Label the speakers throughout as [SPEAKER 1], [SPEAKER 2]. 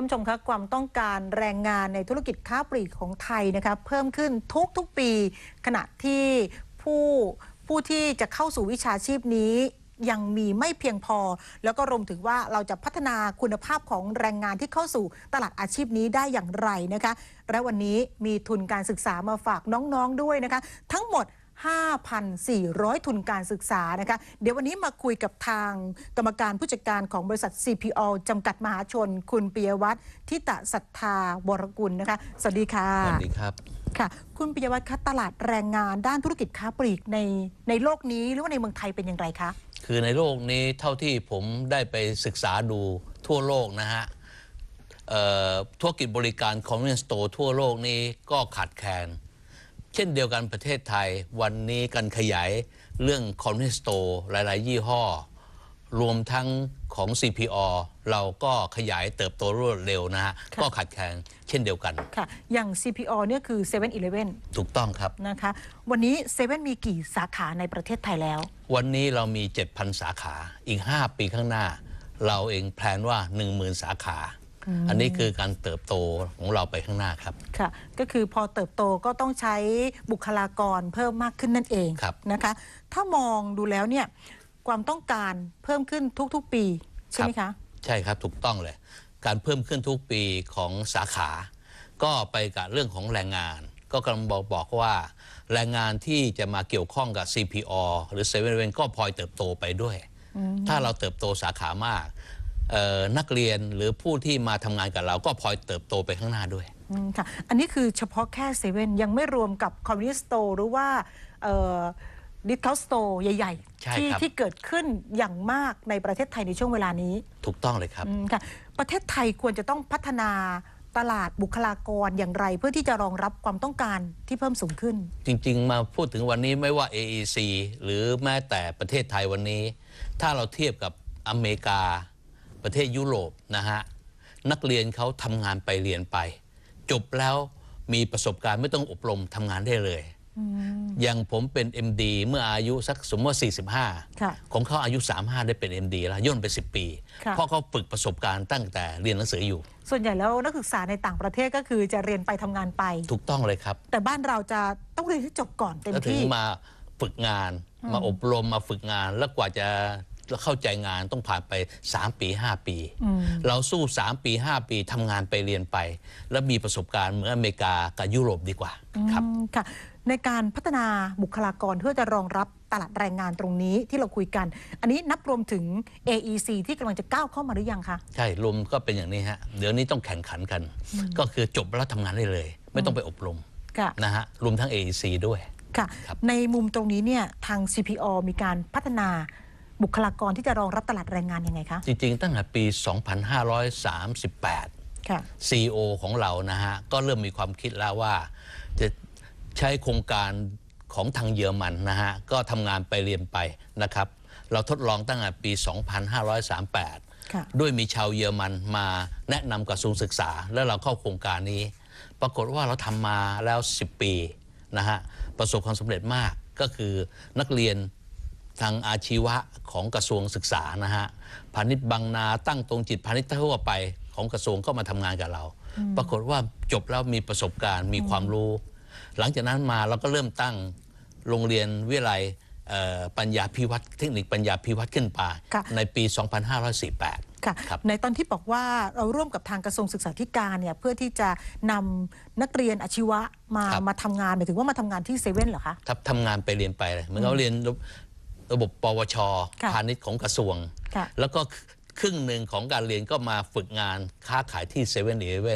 [SPEAKER 1] ท่านผู้ชมคะความต้องการแรงงานในธุรกิจค้าปลีกของไทยนะคะเพิ่มขึ้นทุกทุกๆปี ขณะที่ผู้ผู้ที่จะเข้าสู่วิชาชีพนี้ยังมีไม่เพียงพอ แล้วก็รวมถึงว่าเราจะพัฒนาคุณภาพของแรงงานที่เข้าสู่ตลาดอาชีพนี้ได้อย่างไรนะคะ และวันนี้มีทุนการศึกษามาฝากน้องๆด้วยนะคะ ทั้งหมด 5,400 ทุนการศึกษานะคะ เดี๋ยววันนี้มาคุยกับทางกรรมการผู้จัดการของบริษัท CPO จำกัดมหาชน คุณปิยวัฒน์ทิตะศรัทธาวรกุลนะคะ สวัสดีค่ะ
[SPEAKER 2] สวัสดีครับ
[SPEAKER 1] ค่ะ คุณปิยวัฒน์คะตลาดแรงงานด้านธุรกิจค้าปลีกในในโลกนี้หรือว่าในเมืองไทยเป็นอย่างไรคะ
[SPEAKER 2] คือในโลกนี้เท่าที่ผมได้ไปศึกษาดูทั่วโลกนะฮะเอ่อธุรกิจบริการ convenience store ทั่วโลกนี้ก็ขาดแคลน เช่นเดียวกันประเทศไทยวันนี้การขยายเรื่อง convenience store หลาย ๆ ยี่ห้อ รวมทั้งของ CPO เราก็ขยายเติบโตรวดเร็วนะฮะ
[SPEAKER 1] ค่ะ
[SPEAKER 2] ก็ขาดแคลนเช่นเดียวกัน
[SPEAKER 1] ค่ะ อย่าง CPO เนี่ยคือ7 e เ e ่ e อ
[SPEAKER 2] ถูกต้องครับ
[SPEAKER 1] นะคะ วันนี้7 e เ e ่ e มีกี่สาขาในประเทศไทยแล้ว
[SPEAKER 2] วันนี้เรามี 7,000 สาขาอีก 5 ปีข้างหน้า เราเองแพลนว่า 10,000 สาขา อันนี้คือการเติบโตของเราไปข้างหน้าครับ
[SPEAKER 1] ค่ะ ก็คือพอเติบโตก็ต้องใช้บุคลากรเพิ่มมากขึ้นนั่นเอง
[SPEAKER 2] ครับ
[SPEAKER 1] นะคะ ถ้ามองดูแล้วเนี่ยความต้องการเพิ่มขึ้นทุกๆ ปีใช่ไหมคะ
[SPEAKER 2] ใช่ครับถูกต้องเลย การเพิ่มขึ้นทุกปีของสาขา ก็ไปกับเรื่องของแรงงาน ก็กำลังบอกบอกว่า แรงงานที่จะมาเกี่ยวข้องกับ CPO หรือ7 e เ e ่ e ก็พลอยเติบโตไปด้วย ถ้าเราเติบโตสาขามากเอ่อ นักเรียนหรือผู้ที่มาทำงานกับเราก็พลอยเติบโตไปข้างหน้าด้วย
[SPEAKER 1] อืมค่ะอันนี้คือเฉพาะแค่เซเว่นยังไม่รวมกับคอมมิวนิสต์โตร์หรือว่าดิสคาวสโตร์ใหญ่
[SPEAKER 2] ใช่
[SPEAKER 1] ๆที่
[SPEAKER 2] ครับ
[SPEAKER 1] ที่เกิดขึ้นอย่างมากในประเทศไทยในช่วงเวลานี้
[SPEAKER 2] ถูกต้องเลยครับ
[SPEAKER 1] อืมค่ะประเทศไทยควรจะต้องพัฒนาตลาดบุคลากรอย่างไร เพื่อที่จะรองรับความต้องการที่เพิ่มสูงขึ้น
[SPEAKER 2] จริง ๆ มาพูดถึงวันนี้ไม่ว่า AEC หรือแม้แต่ประเทศไทยวันนี้ ถ้าเราเทียบกับอเมริกา ประเทศยุโรปนะฮะนักเรียนเขาทำงานไปเรียนไป จบแล้วมีประสบการณ์ไม่ต้องอบรมทำงานได้เลย อย่างผมเป็น MD เมื่ออายุสักสมมติว่า
[SPEAKER 1] ค่ะ
[SPEAKER 2] 45 ของเขาอายุ 35 ได้เป็น MD แล้วย่นไป 10 ปี
[SPEAKER 1] ค่ะ
[SPEAKER 2] เพราะเขาฝึกประสบการณ์ตั้งแต่เรียนหนังสืออยู่
[SPEAKER 1] ส่วนใหญ่แล้วนักศึกษาในต่างประเทศก็คือจะเรียนไปทำงานไป
[SPEAKER 2] ถูกต้องเลยครับ
[SPEAKER 1] แต่บ้านเราจะต้องเรียนให้จบก่อนเต็ม
[SPEAKER 2] แล้วถึง
[SPEAKER 1] ที่
[SPEAKER 2] มาฝึกงานมาอบรมมาฝึกงานแล้วกว่าจะ เข้าใจงานต้องผ่านไป 3 ปี 5 ปี เราสู้ 3 ปี 5 ปีทำงานไปเรียนไป แล้วมีประสบการณ์เหมือนอเมริกากับยุโรปดีกว่าครับ
[SPEAKER 1] อืมค่ะในการพัฒนาบุคลากรเพื่อจะรองรับตลาดแรงงานตรงนี้ที่เราคุยกัน อันนี้นับรวมถึง AEC ที่กำลังจะก้าวเข้ามาหรือยังคะ
[SPEAKER 2] ใช่ รวมก็เป็นอย่างนี้ฮะ เดี๋ยวนี้ต้องแข่งขันกัน ก็คือจบแล้วทำงานได้เลย ไม่ต้องไปอบรม
[SPEAKER 1] ค่ะ
[SPEAKER 2] นะฮะ รวมทั้ง AEC ด้วย
[SPEAKER 1] ค่ะ
[SPEAKER 2] ครับ
[SPEAKER 1] ในมุมตรงนี้เนี่ยทาง CPO มีการพัฒนา บุคลากรที่จะรองรับตลาดแรงงานยังไงคะ
[SPEAKER 2] จริง ๆ ตั้งแต่ปี 2538
[SPEAKER 1] ค่ะ
[SPEAKER 2] CEO ของเรานะฮะ ก็เริ่มมีความคิดแล้วว่า จะใช้โครงการของทางเยอรมันนะฮะ ก็ทำงานไปเรียนไปนะครับ เราทดลองตั้งแต่ปี 2538
[SPEAKER 1] ค่ะ
[SPEAKER 2] ด้วยมีชาวเยอรมันมาแนะนำกระทรวงศึกษา แล้วเราเข้าโครงการนี้ ปรากฏว่าเราทำมาแล้ว 10 ปีนะฮะประสบความสำเร็จมากก็คือนักเรียน ทางอาชีวะของกระทรวงศึกษานะฮะพาณิชย์บางนาตั้งตรงจิตพาณิชย์ทั่วไปของกระทรวงก็มาทำงานกับเรา ปรากฏว่าจบแล้วมีประสบการณ์มีความรู้ หลังจากนั้นมาเราก็เริ่มตั้งโรงเรียนวิทยาลัยเอ่อปัญญาพิวัตรเทคนิคปัญญาพิวัตรขึ้นไป
[SPEAKER 1] ค่ะ
[SPEAKER 2] ในปี 2548
[SPEAKER 1] ค่ะ
[SPEAKER 2] ครับ
[SPEAKER 1] ในตอนที่บอกว่าเราร่วมกับทางกระทรวงศึกษาธิการเนี่ยเพื่อที่จะนำนักเรียนอาชีวะมามาทำงานหมายถึงว่ามาทำงานที่เซเว่นเหรอคะ
[SPEAKER 2] ทับทำงานไปเรียนไปเลยเหมือนเขาเรียน ระบบปวช
[SPEAKER 1] ค่ะ
[SPEAKER 2] พาณิชย์ของกระทรวง
[SPEAKER 1] ค่ะ
[SPEAKER 2] แล้วก็ครึ่งหนึ่งของการเรียนก็มาฝึกงานค้าขายที่เซเว่นอีเลฟ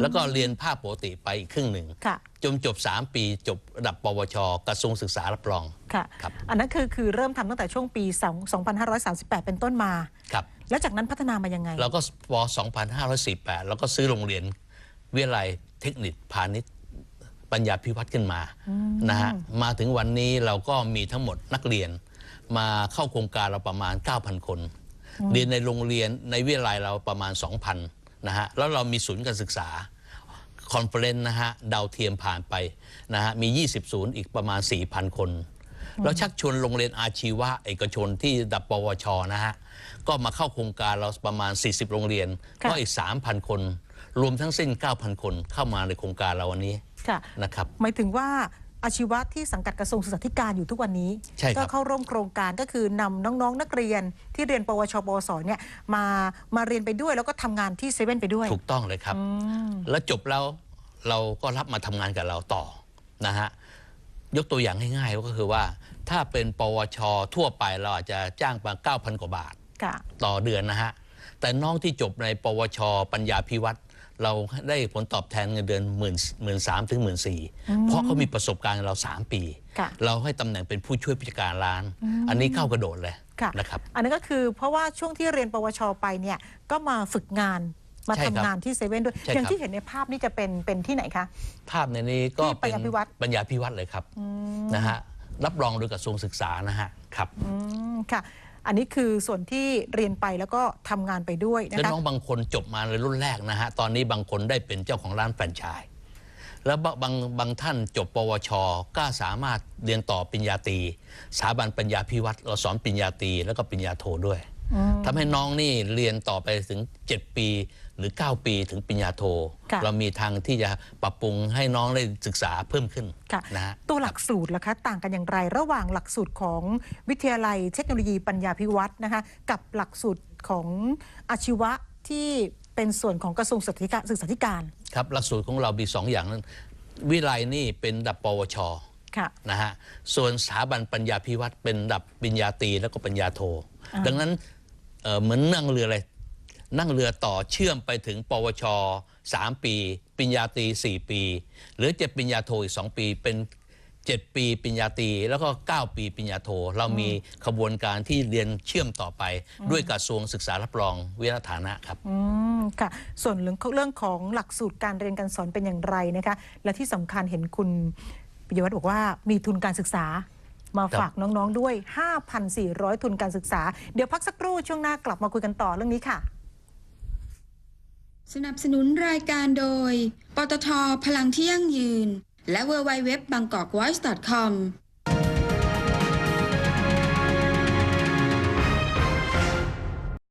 [SPEAKER 2] แล้วก็เรียนภาคปกติไปอีกครึ่งหนึ่ง
[SPEAKER 1] ค่ะ
[SPEAKER 2] จนจบ 3 ปีจบระดับปวช กระทรวงศึกษารับรอง
[SPEAKER 1] ค่ะ
[SPEAKER 2] ครับ
[SPEAKER 1] อันนั้นคือคือเริ่มทำตั้งแต่ช่วงปี2 2538 เป็นต้นมา
[SPEAKER 2] ครับ
[SPEAKER 1] แล้วจากนั้นพัฒนามายังไง
[SPEAKER 2] เราก็ป2548 แล้วก็ซื้อโรงเรียนวิทยาลัยเทคนิคพาณิชย์ปัญญาพิวัตรขึ้นมานะฮะมาถึงวันนี้เราก็มีทั้งหมดนักเรียน มาเข้าโครงการเราประมาณ 9,000 คน เรียนในโรงเรียนในวิทยาลัยเราประมาณ 2,000นะฮะแล้วเรามีศูนย์การศึกษาคอนเฟอเรนซ์นะฮะดาวเทียมผ่านไปนะฮะมี 20 ศูนย์อีกประมาณ 4,000 คนแล้วชักชวนโรงเรียนอาชีวะเอกชนที่ระดับปวชนะฮะก็มาเข้าโครงการเราประมาณ 40 โรงเรียน
[SPEAKER 1] ค่ะ
[SPEAKER 2] ก็อีก 3,000 คน รวมทั้งสิ้น 9,000 คนเข้ามาในโครงการเราวันนี้
[SPEAKER 1] ค่ะ
[SPEAKER 2] นะครับ
[SPEAKER 1] หมายถึงว่า อาชีวะที่สังกัดกระทรวงศึกษาธิการอยู่ทุกวันนี้
[SPEAKER 2] ใช่ครับ
[SPEAKER 1] ก็เข้าร่วมโครงการก็คือนำน้องๆ นักเรียนที่เรียน ปวชปวสเนี่ยมามาเรียนไปด้วย แล้วก็ทำงานที่เซเว่นไปด้วย
[SPEAKER 2] ถูกต้องเลยครับแล้วจบแล้วเราก็รับมาทำงานกับเราต่อนะฮะยกตัวอย่างง่ายๆก็คือว่า ถ้าเป็นปวช ทั่วไปเราอาจจะจ้างมา9,000 กว่าบาท
[SPEAKER 1] ค่ะ
[SPEAKER 2] ต่อเดือนนะฮะ แต่น้องที่จบในปวช ปัญญาพิวัตร เราได้ผลตอบแทนเงินเดือนหมื่นหมื่นสามถึงหมื่นสี่เพราะเขามีประสบการณ์กับเรา 3 ปี
[SPEAKER 1] ค่ะ
[SPEAKER 2] เราให้ตำแหน่งเป็นผู้ช่วยผู้จัดการร้าน อันนี้ก้าวกระโดดเลย
[SPEAKER 1] ค่ะ
[SPEAKER 2] นะครับ
[SPEAKER 1] อันนั้นก็คือเพราะว่าช่วงที่เรียนปวชไปเนี่ยก็มาฝึกงานมา
[SPEAKER 2] ใช่
[SPEAKER 1] ทำ
[SPEAKER 2] ครับ
[SPEAKER 1] งานที่เซเว่นด้วย
[SPEAKER 2] ใช่
[SPEAKER 1] อย่าง
[SPEAKER 2] ครับ
[SPEAKER 1] ที่เห็นในภาพนี่จะเป็นเป็นที่ไหนคะ
[SPEAKER 2] ภาพในนี้ก็
[SPEAKER 1] ที่ปัญญาพิวัตร
[SPEAKER 2] ปัญญาพิวัตรเลยครับนะฮะรับรองโดยกระทรวงศึกษานะฮะครับ
[SPEAKER 1] อืมค่ะ อันนี้คือส่วนที่เรียนไปแล้วก็ทำงานไปด้วยนะ
[SPEAKER 2] แล้ว
[SPEAKER 1] คะ
[SPEAKER 2] น้องบางคนจบมาในรุ่นแรกนะฮะ ตอนนี้บางคนได้เป็นเจ้าของร้านแฟรนไชส์แล้วบางบางบางท่านจบปวช ก็สามารถเรียนต่อปริญญาตรีสถาบันปัญญาพิวัตรเราสอนปริญญาตรีแล้วก็ปริญญาโทด้วย ทำให้น้องนี่เรียนต่อไปถึง 7 ปีหรือ 9 ปีถึงปริญญาโท
[SPEAKER 1] ค่ะ
[SPEAKER 2] เรามีทางที่จะปรับปรุงให้น้องได้ศึกษาเพิ่มขึ้น
[SPEAKER 1] ค่ะ
[SPEAKER 2] นะฮะ
[SPEAKER 1] ตัวหลักสูตรล่ะคะ ต่างกันอย่างไรระหว่างหลักสูตรของวิทยาลัยเทคโนโลยีปัญญาพิวัตรนะคะกับหลักสูตรของอาชีวะที่เป็นส่วนของกระทรวงศึกษาธิการศึกษาธิการ
[SPEAKER 2] ครับหลักสูตรของเรามีสองอย่างนั้นวิไลนี่เป็นระดับปวช
[SPEAKER 1] ค่ะ
[SPEAKER 2] นะฮะ ส่วนสถาบันปัญญาพิวัตรเป็นระดับปริญญาตรีแล้วก็ปัญญาโท ดังนั้น เหมือนนั่งเรือเลยนั่งเรือต่อเชื่อมไปถึง ปวช3ปีปริญญาตรี4ปี หรือจะปริญญาโทอีก2ปีเป็น7ปีปริญญาตรีแล้วก็9ปีปริญญาโท เรามีขบวนการที่เรียนเชื่อมต่อไป ด้วยกระทรวงศึกษารับรองวิทยาฐานะครับ
[SPEAKER 1] อืมค่ะ ส่วนเรื่องเรื่องของหลักสูตรการเรียนการสอนเป็นอย่างไรนะคะ และที่สำคัญเห็นคุณปิยวัฒน์บอกว่ามีทุนการศึกษา มาฝากน้องๆด้วย 5,400 ทุนการศึกษา เดี๋ยวพักสักครู่ช่วงหน้ากลับมาคุยกันต่อเรื่องนี้ค่ะ
[SPEAKER 3] สนับสนุนรายการโดย ปตทพลังที่ยั่งยืน และ w w w b a n g k o k v o i c e c o m